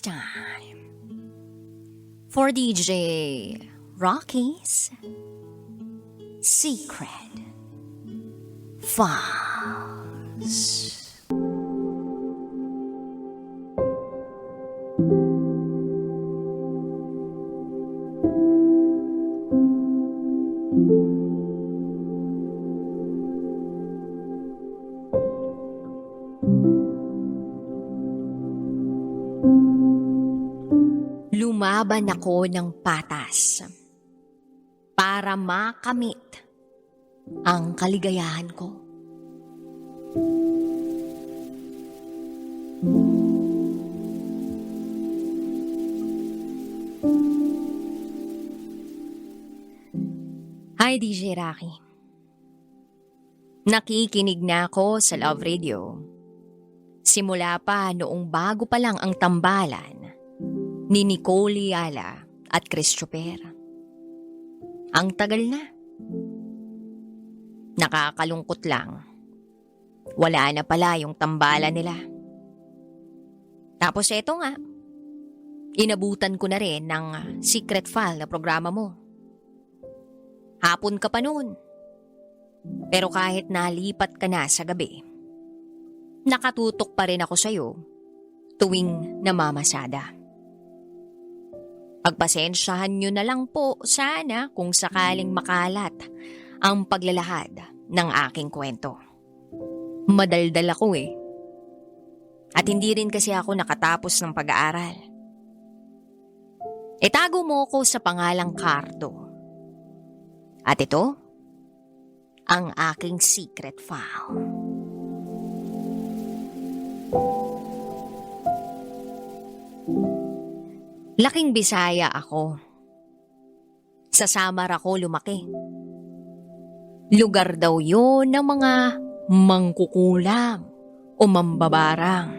Time for DJ Rocky's Secret Files. Lumaban ako ng patas para makamit ang kaligayahan ko. Hi DJ Rocky. Nakikinig na ako sa Love Radio. Simula pa noong bago pa lang ang tambalan ni Nicole Yala at Christopher. Ang tagal na. Nakakalungkot lang. Wala na pala yung tambalan nila. Tapos eto nga, inabutan ko na rin ng secret file na programa mo. Hapon ka pa noon. Pero kahit nalipat ka na sa gabi, nakatutok pa rin ako sa'yo tuwing namamasada. Pagpasensyahan nyo na lang po sana kung sakaling makalat ang paglalahad ng aking kwento. Madaldal ako eh. At hindi rin kasi ako nakatapos ng pag-aaral. Itago mo ko sa pangalang Cardo. At ito, ang aking secret file. Laking Bisaya ako. Sa Samar ako lumaki. Lugar daw yon ng mga mangkukulam o mambabarang.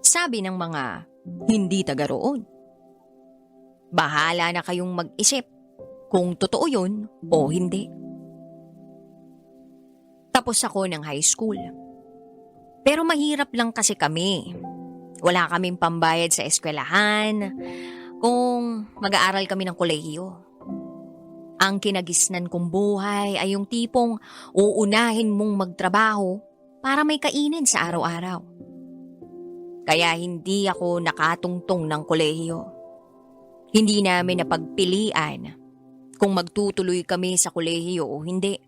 Sabi ng mga hindi taga roon. Bahala na kayong mag-isip kung totoo yun o hindi. Tapos ako ng high school. Pero mahirap lang kasi kami. Wala kaming pambayad sa eskwelahan kung mag-aaral kami ng kolehiyo. Ang kinagisnan kong buhay ay yung tipong uunahin mong magtrabaho para may kainin sa araw-araw. Kaya hindi ako nakatungtong ng kolehiyo. Hindi namin napagpilian kung magtutuloy kami sa kolehiyo o hindi.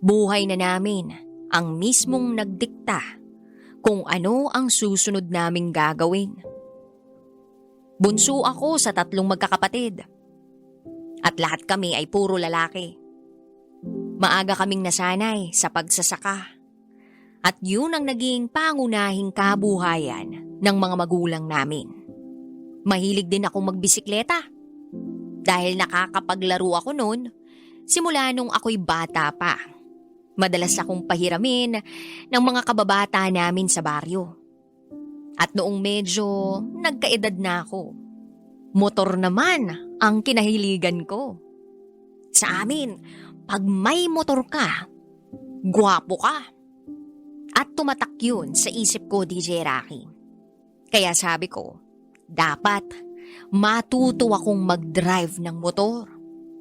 Buhay na namin ang mismong nagdikta kung ano ang susunod naming gagawin. Bunso ako sa tatlong magkakapatid. At lahat kami ay puro lalaki. Maaga kaming nasanay sa pagsasaka. At yun ang naging pangunahing kabuhayan ng mga magulang namin. Mahilig din akong magbisikleta. Dahil nakakapaglaro ako noon, simula nung ako'y bata pa. Madalas akong pahiramin ng mga kababata namin sa baryo. At noong medyo nagkaedad na ako, motor naman ang kinahiligan ko. Sa amin, pag may motor ka, gwapo ka. At tumatak yun sa isip ko, DJ Rocky. Kaya sabi ko, dapat matuto akong mag-drive ng motor.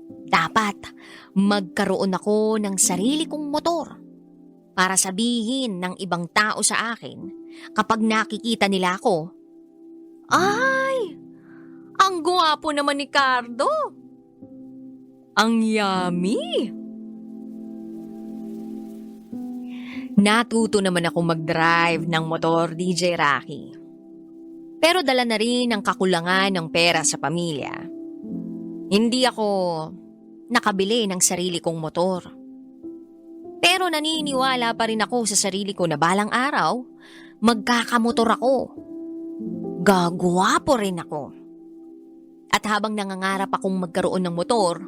Dapat magkaroon ako ng sarili kong motor para sabihin ng ibang tao sa akin kapag nakikita nila ako, Ay! Ang guwapo naman ni Cardo! Ang yummy! Natuto naman ako mag-drive ng motor, DJ Rocky. Pero dala na rin ang kakulangan ng pera sa pamilya. Hindi ako nakabili ng sarili kong motor. Pero naniniwala pa rin ako sa sarili ko na balang araw, magkakamotor ako. Gagwapo rin ako. At habang nangangarap akong magkaroon ng motor,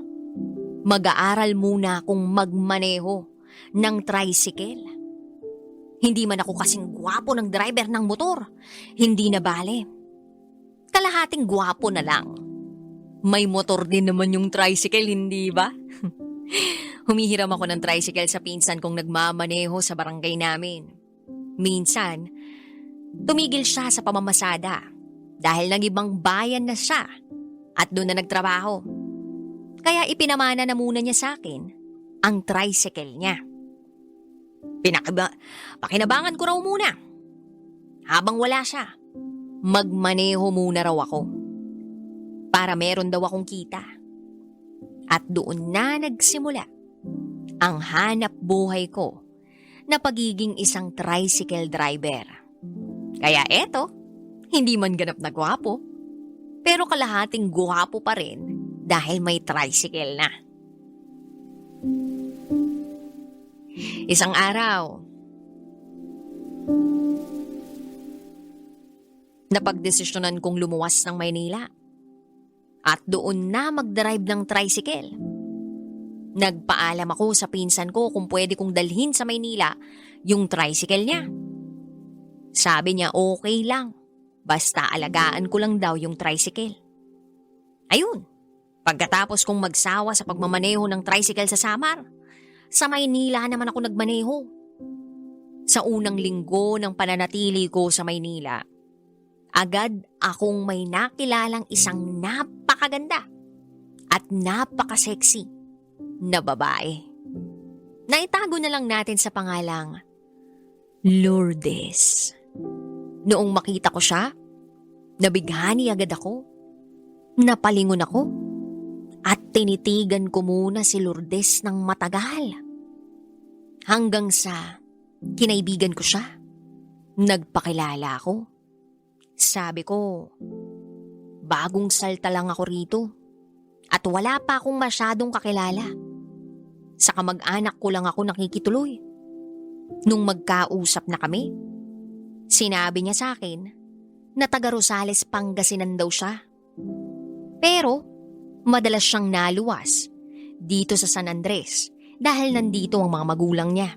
mag-aaral muna akong magmaneho ng tricycle. Hindi man ako kasing gwapo ng driver ng motor. Hindi na bale. Kalahating gwapo na lang. May motor din naman yung tricycle, hindi ba? Humihiram ako ng tricycle sa pinsan kong nagmamaneho sa barangay namin. Minsan, tumigil siya sa pamamasada dahil nang ibang bayan na siya at doon na nagtrabaho. Kaya ipinamana na muna niya sa akin ang tricycle niya. Pinakaba, pakinabangan ko raw muna. Habang wala siya, magmaneho muna raw ako. Para meron daw akong kita. At doon na nagsimula ang hanap buhay ko na pagiging isang tricycle driver. Kaya eto, hindi man ganap na gwapo, pero kalahating gwapo pa rin dahil may tricycle na. Isang araw, napagdesisyonan kong lumuwas ng Maynila at doon na mag-drive ng tricycle. Nagpaalam ako sa pinsan ko kung pwede kong dalhin sa Maynila yung tricycle niya. Sabi niya okay lang, basta alagaan ko lang daw yung tricycle. Ayun, pagkatapos kong magsawa sa pagmamaneho ng tricycle sa Samar, sa Maynila naman ako nagmaneho. Sa unang linggo ng pananatili ko sa Maynila, agad akong may nakilalang isang napakaganda at napaka-sexy na babae. Naitago na lang natin sa pangalang Lourdes. Noong makita ko siya, nabighani agad ako. Napalingon ako. At tinitigan ko muna si Lourdes ng matagal. Hanggang sa kinaibigan ko siya. Nagpakilala ako. Sabi ko, bagong salta lang ako rito. At wala pa akong masyadong kakilala. Sa kamag-anak ko lang ako nakikituloy. Nung magkausap na kami, sinabi niya sa akin na taga Rosales, Pangasinan daw siya. Pero, madalas siyang naluwas dito sa San Andres dahil nandito ang mga magulang niya.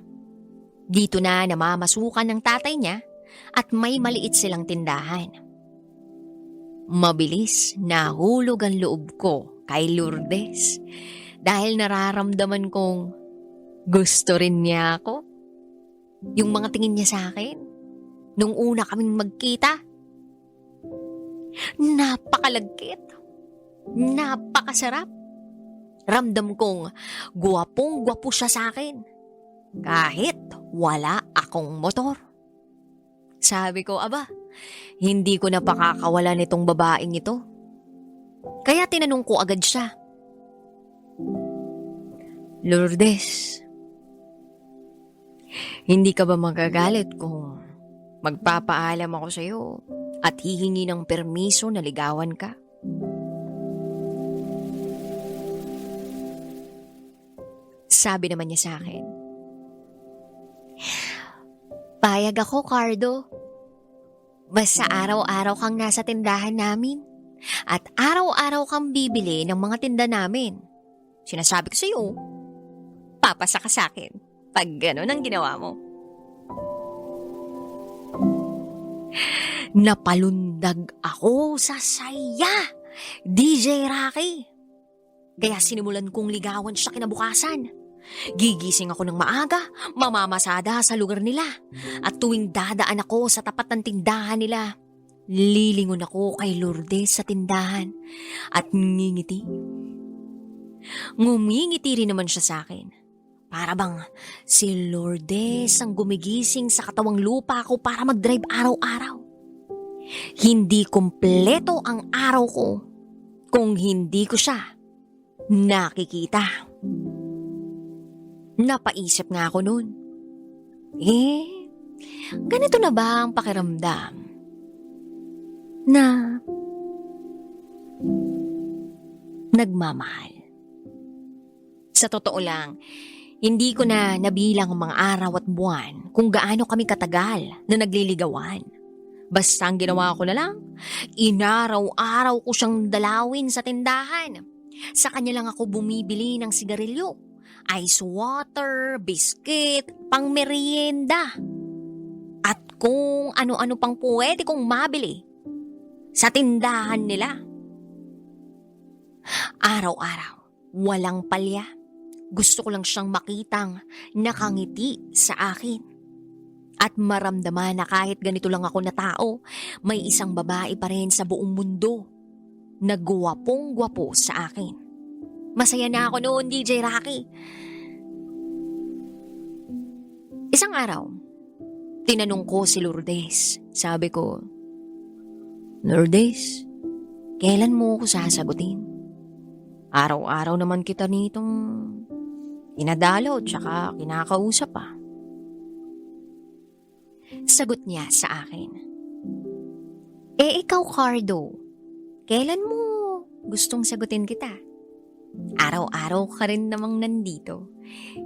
Dito na namamasukan ng tatay niya at may maliit silang tindahan. Mabilis nahulog ang loob ko kay Lourdes dahil nararamdaman kong gusto rin niya ako. Yung mga tingin niya sa akin nung una kaming magkita. Napakalagkit. Napakasarap. Ramdam kong guwapong gwapo siya sa akin. Kahit wala akong motor. Sabi ko, aba, hindi ko na pakakawala nitong babaeng ito. Kaya tinanong ko agad siya. Lourdes, hindi ka ba magagalit kung magpapaalam ako sa'yo at hihingi ng permiso na ligawan ka? Sabi naman niya sa akin, Payag ako, Cardo. Basta araw-araw kang nasa tindahan namin. At araw-araw kang bibili ng mga tinda namin. Sinasabi ko sa'yo, papasa ka sa akin pag gano'n ang ginawa mo. Napalundag ako sa saya, DJ Rocky. Kaya sinimulan kong ligawan siya kinabukasan. Gigising ako ng maaga, mamamasada sa lugar nila. At tuwing dadaan ako sa tapat ng tindahan nila, lilingon ako kay Lourdes sa tindahan at ngingiti. Ngumingiti rin naman siya sa akin. Para bang si Lourdes ang gumigising sa katawang lupa ko para mag-drive araw-araw. Hindi kumpleto ang araw ko kung hindi ko siya nakikita. Napaisip nga ako noon. Eh, ganito na ba ang pakiramdam? Na nagmamahal. Sa totoo lang, hindi ko na nabilang ang mga araw at buwan kung gaano kami katagal na nagliligawan. Basta ang ginawa ko na lang, inaraw-araw ko siyang dalawin sa tindahan. Sa kanya lang ako bumibili ng sigarilyo, ice water, biscuit, pang merienda. At kung ano-ano pang pwede kong mabili sa tindahan nila. Araw-araw, walang palya. Gusto ko lang siyang makitang nakangiti sa akin. At maramdaman na kahit ganito lang ako na tao, may isang babae pa rin sa buong mundo na gwapong-gwapo sa akin. Masaya na ako noon, DJ Rocky. Isang araw, tinanong ko si Lourdes. Sabi ko, Lourdes, kailan mo ako sasagutin? Araw-araw naman kita nitong inadalaw tsaka kinakausap pa. Sagot niya sa akin. Eh ikaw, Cardo, kailan mo gustong sagutin kita? Araw-araw ka rin namang nandito.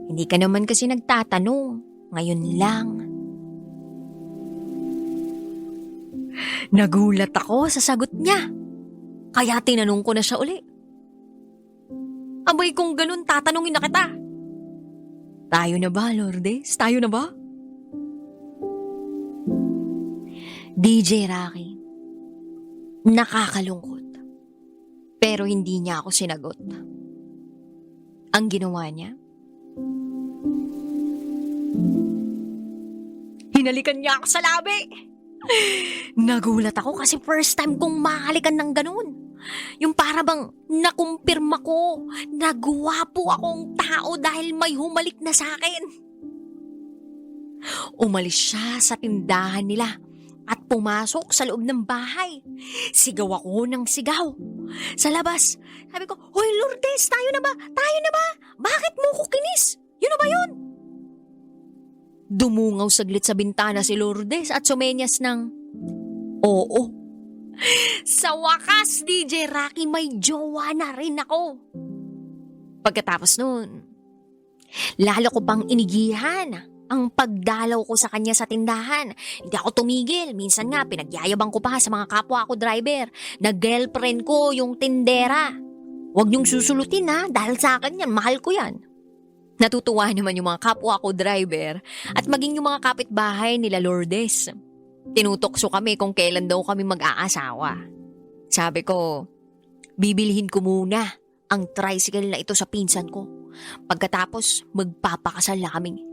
Hindi ka naman kasi nagtatanong. Ngayon lang. Nagulat ako sa sagot niya. Kaya tinanong ko na siya uli. Abay kung ganun, tatanungin na kita. Tayo na ba, Lourdes? Tayo na ba? DJ Rocky, nakakalungkot. Pero hindi niya ako sinagot. Ang ginawa niya, hinalikan niya ako sa labi. Nagulat ako kasi first time kong mahalikan ng ganun. Yung para bang nakumpirma ko na guwapo akong tao dahil may humalik na sa akin. Umalis siya sa tindahan nila at pumasok sa loob ng bahay. Sigaw ako ng sigaw. Sa labas, sabi ko, Hoy Lourdes, tayo na ba? Tayo na ba? Bakit mo ko kinis? Yun na ba yun? Dumungaw saglit sa bintana si Lourdes at sumenyas ng, Oo. Sa wakas, DJ Rocky, may jowa na rin ako. Pagkatapos nun, lalo ko pang inigihan ang pagdalaw ko sa kanya sa tindahan. Hindi ako tumigil. Minsan nga, pinagyayabang ko pa sa mga kapwa ko driver na girlfriend ko yung tindera. Huwag niyong susulutin ha, dahil sa akin yan, mahal ko yan. Natutuwa naman yung mga kapwa ko driver at maging yung mga kapitbahay nila Lourdes. Tinutokso kami kung kailan daw kami mag-aasawa. Sabi ko, bibilhin ko muna ang tricycle na ito sa pinsan ko. Pagkatapos, magpapakasal na kami.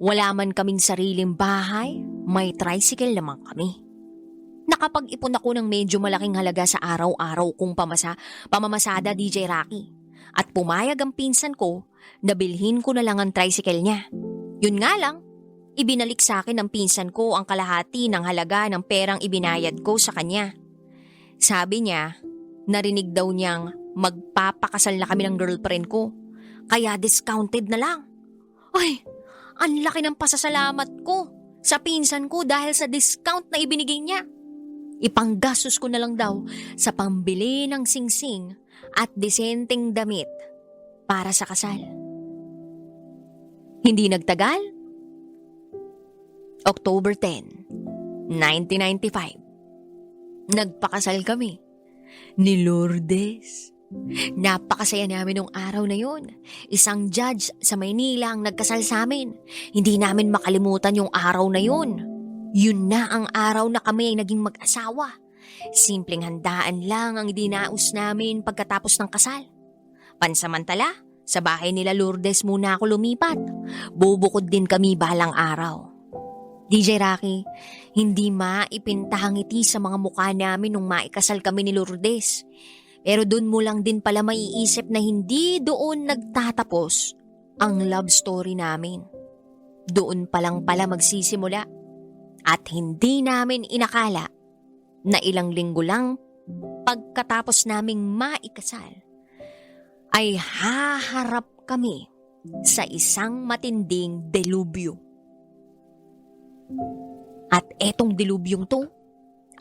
Wala man kaming sariling bahay, may tricycle naman kami. Nakapag-ipon ako ng medyo malaking halaga sa araw-araw kong pamasa, pamamasada DJ Rocky. At pumayag ang pinsan ko na bilhin ko na lang ang tricycle niya. Yun nga lang, ibinalik sa akin ng pinsan ko ang kalahati ng halaga ng perang ibinayad ko sa kanya. Sabi niya, narinig daw niyang magpapakasal na kami ng girlfriend ko. Kaya discounted na lang. Ay, ang laki ng pasasalamat ko sa pinsan ko dahil sa discount na ibinigay niya. Ipanggastos ko na lang daw sa pambili ng singsing at disenteng damit para sa kasal. Hindi nagtagal? October 10, 1995. Nagpakasal kami ni Lourdes. Napakasaya namin nung araw na yun. Isang judge sa Maynila ang nagkasal sa amin. Hindi namin makalimutan yung araw na yun. Yun na ang araw na kami ay naging mag-asawa. Simpleng handaan lang ang dinaos namin pagkatapos ng kasal. Pansamantala, sa bahay nila Lourdes muna ako lumipat. Bubukod din kami balang araw. DJ Rocky, hindi maipintahang ngiti sa mga mukha namin nung maikasal kami ni Lourdes. Pero doon mo lang din pala maiisip na hindi doon nagtatapos ang love story namin. Doon pa lang pala magsisimula. At hindi namin inakala na ilang linggo lang pagkatapos naming maikasal ay haharap kami sa isang matinding delubyo. At etong delubyong to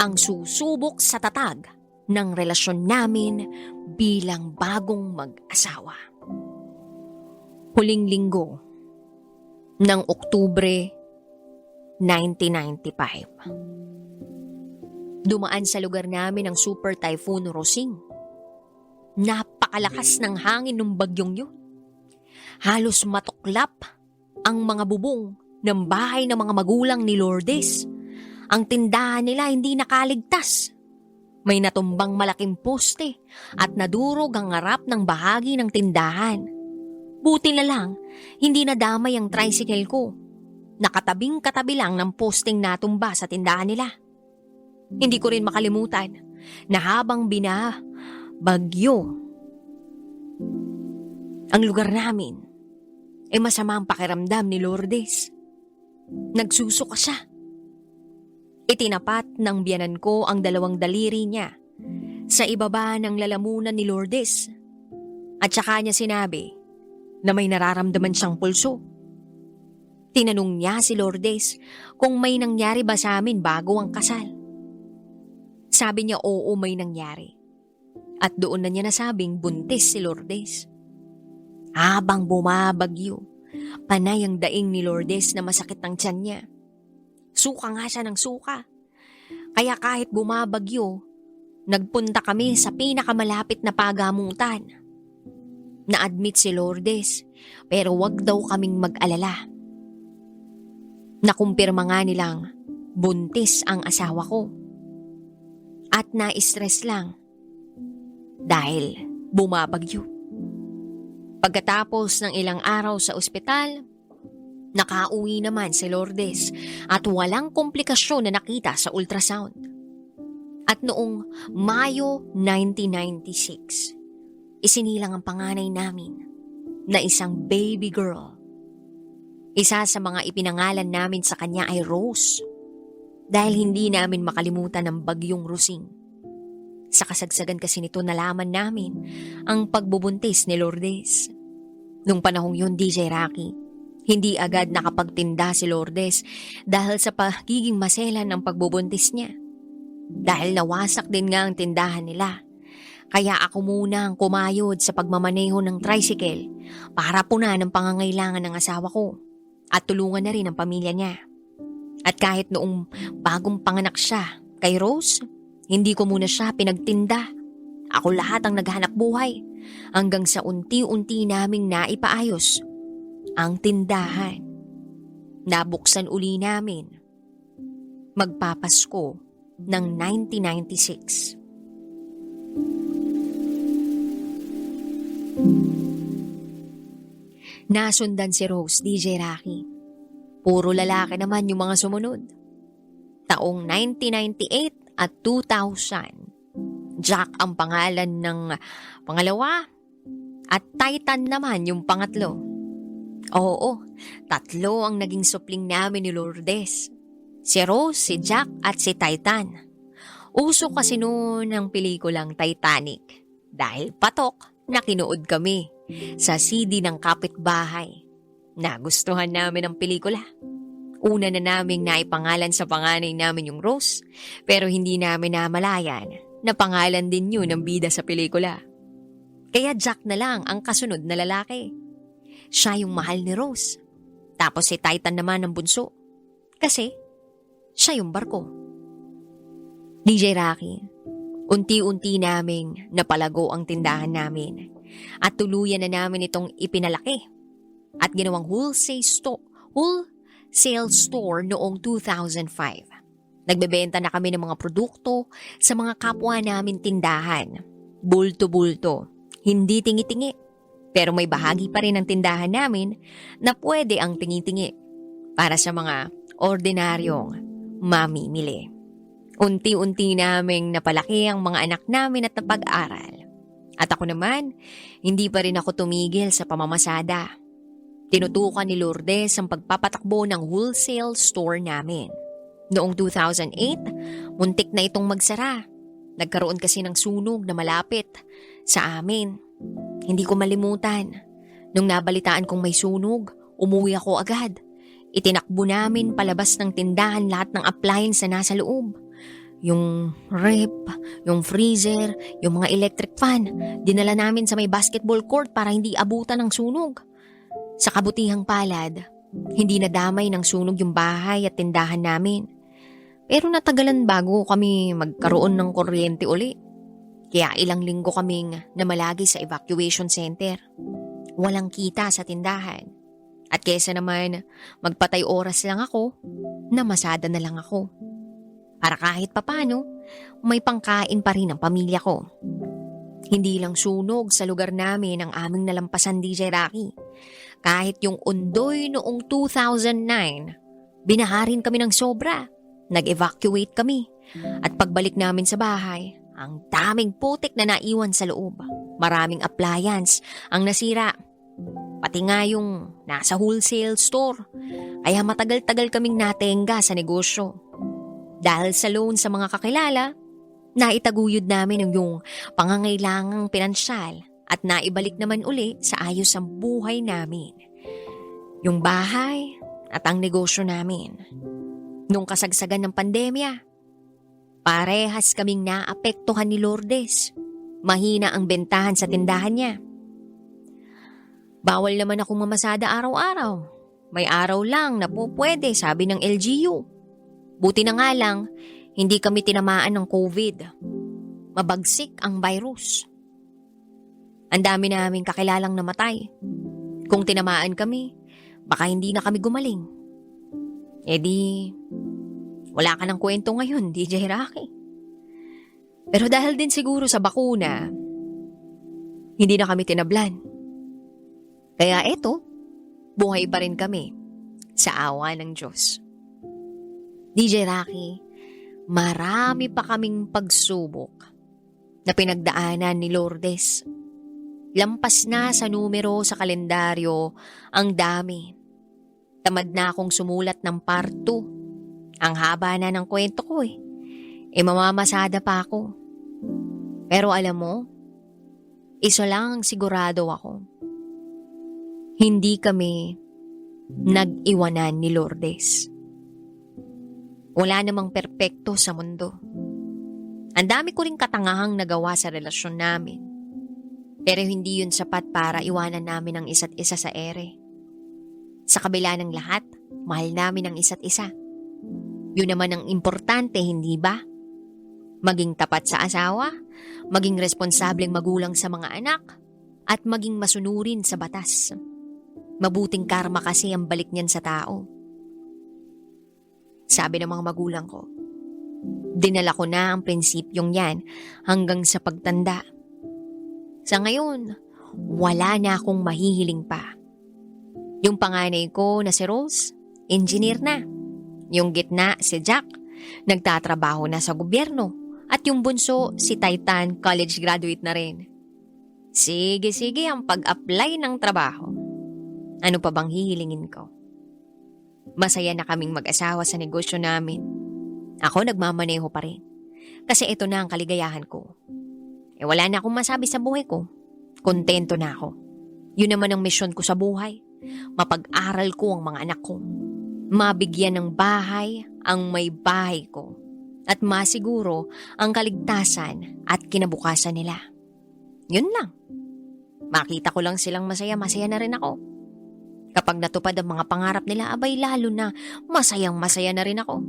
ang susubok sa tatag ng relasyon namin bilang bagong mag-asawa. Huling linggo ng Oktubre 1995. Dumaan sa lugar namin ang Super Typhoon Rosing. Napakalakas ng hangin ng bagyong yun. Halos matuklap ang mga bubong ng bahay ng mga magulang ni Lourdes. Ang tindahan nila hindi nakaligtas. May natumbang malaking poste at nadurog ang harap ng bahagi ng tindahan. Buti na lang, hindi nadamay ang tricycle ko. Nakatabing katabi lang ng posting natumba sa tindahan nila. Hindi ko rin makalimutan na habang bina bagyo ang lugar namin ay masama ang pakiramdam ni Lourdes. Nagsusuka siya. Itinapat ng biyanan ko ang dalawang daliri niya sa ibaba ng lalamunan ni Lourdes. At saka niya sinabi na may nararamdaman siyang pulso. Tinanong niya si Lourdes kung may nangyari ba sa amin bago ang kasal. Sabi niya oo may nangyari. At doon na niya nasabing buntis si Lourdes. Habang bumabagyo, panay ang daing ni Lourdes na masakit ang tiyan niya. Suka nga siya ng suka. Kaya kahit bumabagyo, nagpunta kami sa pinakamalapit na pagamutan. Na-admit si Lourdes, pero wag daw kaming mag-alala. Nakumpirma nga nilang buntis ang asawa ko. At na-stress lang dahil bumabagyo. Pagkatapos ng ilang araw sa ospital, nakauwi naman si Lourdes at walang komplikasyon na nakita sa ultrasound. At noong Mayo 1996, isinilang ang panganay namin na isang baby girl. Isa sa mga ipinangalan namin sa kanya ay Rose dahil hindi namin makalimutan ang bagyong Rosing. Sa kasagsagan kasi nito nalaman namin ang pagbubuntis ni Lourdes. Nung panahong yun, DJ Rocky, hindi agad nakapagtinda si Lourdes dahil sa pagiging maselan ng pagbubuntis niya. Dahil nawasak din nga ang tindahan nila. Kaya ako muna ang kumayod sa pagmamaneho ng tricycle para puna ng pangangailangan ng asawa ko at tulungan na rin ang pamilya niya. At kahit noong bagong panganak siya kay Rose, hindi ko muna siya pinagtinda. Ako lahat ang naghanap buhay hanggang sa unti-unti naming naipaayos ang tindahan. Nabuksan uli namin. Magpapasko ng 1996. Nasundan si Rose, DJ Rocky. Puro lalaki naman yung mga sumunod. Taong 1998 at 2000. Jack ang pangalan ng pangalawa at Titan naman yung pangatlo. Oo, tatlo ang naging supling namin ni Lourdes. Si Rose, si Jack at si Titan. Uso kasi noon ang pelikulang Titanic dahil patok na kinuod kami sa CD ng kapitbahay. Nagustuhan namin ang pelikula. Una na naming naipangalan sa panganay namin yung Rose, pero hindi namin namalayan na pangalan din yun ng bida sa pelikula. Kaya Jack na lang ang kasunod na lalaki. Siya yung mahal ni Rose. Tapos si Titan naman ang bunso. Kasi siya yung barko. DJ Rocky, unti-unti naming napalago ang tindahan namin at tuluyan na namin itong ipinalaki at ginawang wholesale store, wholesale store noong 2005. Nagbebenta na kami ng mga produkto sa mga kapwa namin tindahan. Bulto-bulto, hindi tingi-tingi. Pero may bahagi pa rin ng tindahan namin na pwede ang tingi-tingi para sa mga ordinaryong mamimili. Unti-unti naming napalaki ang mga anak namin at napag-aral. At ako naman, hindi pa rin ako tumigil sa pamamasada. Tinutukan ni Lourdes ang pagpapatakbo ng wholesale store namin. Noong 2008, muntik na itong magsara. Nagkaroon kasi ng sunog na malapit sa amin. Hindi ko malimutan. Nung nabalitaan kong may sunog, umuwi ako agad. Itinakbo namin palabas ng tindahan lahat ng appliance na nasa loob. Yung rep, yung freezer, yung mga electric fan, dinala namin sa may basketball court para hindi abutan ng sunog. Sa kabutihang palad, hindi nadamay ng sunog yung bahay at tindahan namin. Pero natagalan bago kami magkaroon ng kuryente uli. Kaya ilang linggo kaming namalagi sa evacuation center. Walang kita sa tindahan. At kesa naman magpatay oras lang ako, namasada na lang ako. Para kahit papano, may pangkain pa rin ang pamilya ko. Hindi lang sunog sa lugar namin ang aming nalampasan DJ Rocky. Kahit yung undoy noong 2009 Binaharin kami ng sobra. Nag-evacuate kami. At pagbalik namin sa bahay, ang daming putik na naiwan sa loob. Maraming appliance ang nasira. Pati nga yung nasa wholesale store. Kaya matagal-tagal kaming natenga sa negosyo. Dahil sa loan sa mga kakilala, naitaguyod namin yung, pangangailangang pinansyal at naibalik naman uli sa ayos ang buhay namin. Yung bahay at ang negosyo namin. Nung kasagsagan ng pandemya, parehas kaming naapektuhan ni Lourdes. Mahina ang bentahan sa tindahan niya. Bawal naman akong mamasada araw-araw. May araw lang na po pwede, sabi ng LGU. Buti na nga lang, hindi kami tinamaan ng COVID. Mabagsik ang virus. Ang dami naming kakilalang namatay. Kung tinamaan kami, baka hindi na kami gumaling. E di, wala ka ng kwento ngayon, DJ Rocky. Pero dahil din siguro sa bakuna, hindi na kami tinablan. Kaya eto, buhay pa rin kami sa awa ng Diyos. DJ Rocky, marami pa kaming pagsubok na pinagdaanan ni Lourdes. Lampas na sa numero sa kalendaryo ang dami. Tamad na akong sumulat ng part 2. Ang haba na ng kwento ko eh. E mamamasada pa ako. Pero alam mo, isa lang ang sigurado ako. Hindi kami nag-iwanan ni Lourdes. Wala namang perpekto sa mundo. Ang dami ko ring katangahang nagawa sa relasyon namin. Pero hindi yun sapat para iwanan namin ang isa't isa sa ere. Sa kabila ng lahat, mahal namin ang isa't isa. Yun naman ang importante, hindi ba? Maging tapat sa asawa, maging responsableng magulang sa mga anak, at maging masunurin sa batas. Mabuting karma kasi ang balik niyan sa tao. Sabi ng mga magulang ko, dinala ko na ang prinsipyong yan hanggang sa pagtanda. Sa ngayon, wala na akong mahihiling pa. Yung panganay ko na si Rose, engineer na. Yung gitna, si Jack, nagtatrabaho na sa gobyerno. At yung bunso, si Titan, college graduate na rin. Sige-sige ang pag-apply ng trabaho. Ano pa bang hihilingin ko? Masaya na kaming mag-asawa sa negosyo namin. Ako nagmamaneho pa rin. Kasi ito na ang kaligayahan ko. Eh wala na akong masabi sa buhay ko. Kontento na ako. Yun naman ang misyon ko sa buhay. Mapag-aral ko ang mga anak ko. Mabigyan ng bahay ang may bahay ko. At masiguro ang kaligtasan at kinabukasan nila. Yun lang. Makita ko lang silang masaya, masaya na rin ako. Kapag natupad ang mga pangarap nila, abay lalo na masayang masaya na rin ako.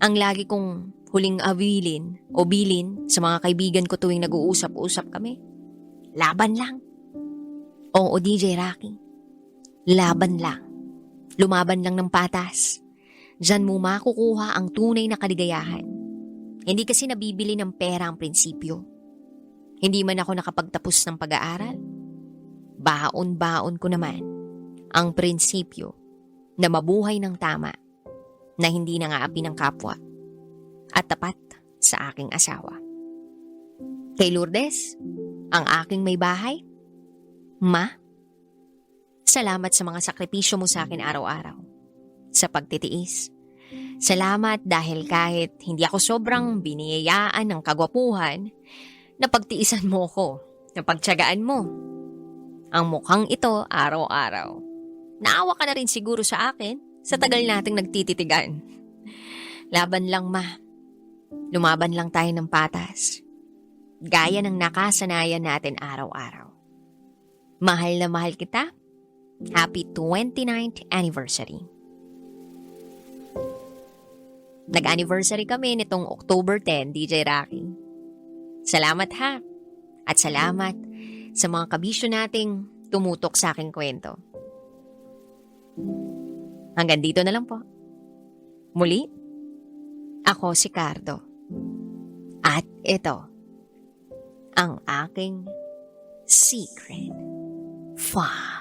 Ang lagi kong huling awilin o bilin sa mga kaibigan ko tuwing nag-uusap-usap kami. Laban lang. Oo, DJ Rocky. Laban lang. Lumaban lang ng patas. Diyan mo makukuha ang tunay na kaligayahan. Hindi kasi nabibili ng pera ang prinsipyo. Hindi man ako nakapagtapos ng pag-aaral. Baon-baon ko naman ang prinsipyo na mabuhay ng tama na hindi nangaapi ng kapwa at tapat sa aking asawa. Kay Lourdes, ang aking may bahay, Ma, salamat sa mga sakripisyo mo sa akin araw-araw, sa pagtitiis. Salamat dahil kahit hindi ako sobrang biniyayaan ng kagwapuhan, napagtiisan mo ko, napagtsagaan mo. Ang mukhang ito araw-araw. Naawa ka na rin siguro sa akin sa tagal nating nagtititigan. Laban lang ma. Lumaban lang tayo ng patas. Gaya ng nakasanayan natin araw-araw. Mahal na mahal kita. Happy 29th anniversary. Nag-anniversary kami nitong October 10, DJ Rocky. Salamat ha. At salamat sa mga kabisyo nating tumutok sa aking kwento. Hanggang dito na lang po. Muli, ako si Cardo. At ito, ang aking secret five.